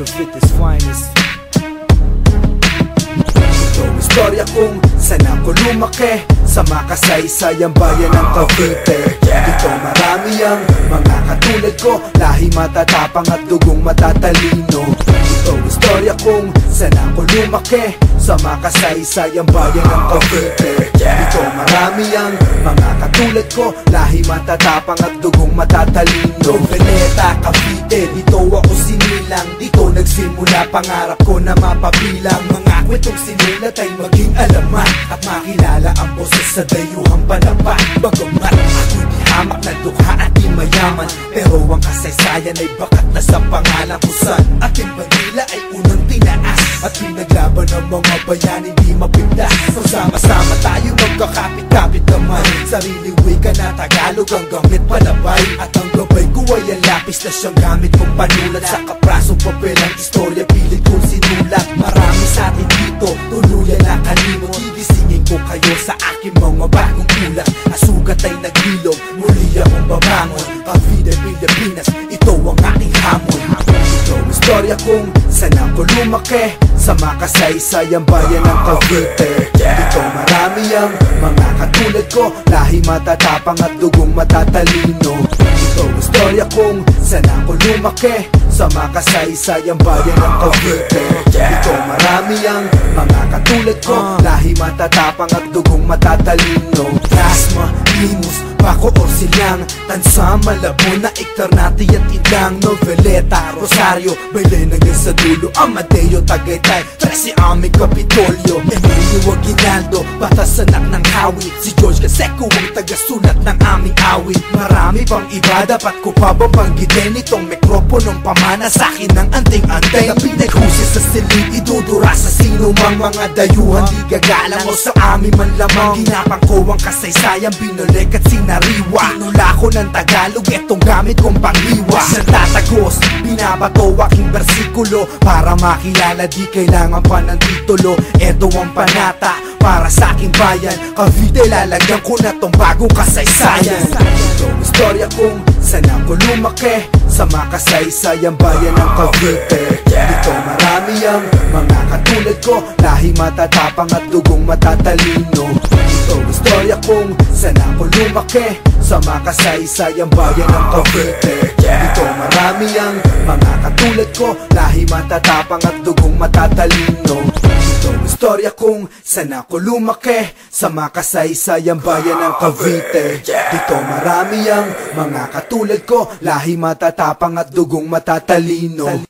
Cavite's finest Ito ang istorya kung saan ako lumaki Sa makasaysayang bayan ng Cavite Dito marami ang mga katulad ko Lahi matatapang at dugong matatalino ang kung saan ako lumaki Sa makasaysayang bayan ng Cavite Dito marami ang mga katulad ko Lahi matatapang at dugong matatalino Veneta, Cavite, dito ako sinilang. Dito nagsimula pangarap ko na mapabilang. Mga kwentong sinulat ay maging alamat At makilala ang boses sa dayuhang palapat. Bagamat ako'y di hamak na dukha at di mayaman. Pero ang kasaysayan ay bakat na sa pangalan ko. Saan Ating bandila ay unang tinaas At pinaglaban ng mga bayan hindi mapindas Magsama-sama tayo magkakapit-kapit naman. Sarili wika na Tagalog ang gamit palabay. At ang gabay ko ay ang lapis na siyang gamit kong panulat. Sa kaprasong papel ang istorya pilit kong sinulat. Marami sa atin dito, tuluyan na kalimot Gigisingin ko kayo sa aking mga bagong ulat. Asugat ay naghilom, muli akong babangon. Cavite, Pilipinas, ito ang aking hamon. Ito ang istorya kung saan ako lumaki Sa makasaysayang bayan ng Cavite. Dito marami ang mga katulad ko Lahi matatapang at dugong matatalino. Ito istorya kung saan ako lumaki Sa makasaysayang bayan ng Cavite. Dito marami ang mga katulad ko Lahi matatapang at dugong matatalino. Plasma, Limus, Paco or Silang Tansa, Malabon na Iktarnati at Indang Noveleta, Rosario, Belen hanggang sa dulo. Amadeo, Tagaytay, Tresi aming Kapitolyo Emilio Aguinaldo, Batas anak ng hawit Si George Caseco ang tagasulat ng aming awit Marami pang iba, dapat ko pa ba banggitin Itong mikroponong pamana? Sa akin ng anting-antay. Na pinaghusay sa silid, idudura sa sino mang mga dayuhan Di gagalang o sa amin man lamang. Ginapang ko ang kasaysayan, binulik at sinariwa. Tinula ko ng Tagalog, etong gamit kong panghiwa. Sa tatagos, binabato aking bersikulo. Para makilala di kailangan pa ng titulo. Eto ang panata para sa aking bayan. Cavite lalagyan ko na tong bagong kasaysayan. Ito ang istorya kung saan ako lumaki Sa makasaysayang bayan ng Cavite Dito marami ang mga katulad ko. Lahi matatapang at dugong matatalino. Ito ang istorya kung saan ako lumaki Sa makasaysayang bayan ng Cavite. Dito marami ang mga katulad ko. Lahi matatapang at dugong matatalino. Ito ang istorya kung saan ako lumaki Sa makasaysayang bayan ng Cavite. Dito marami ang mga katulad ko. Lahi matatapang at dugong matatalino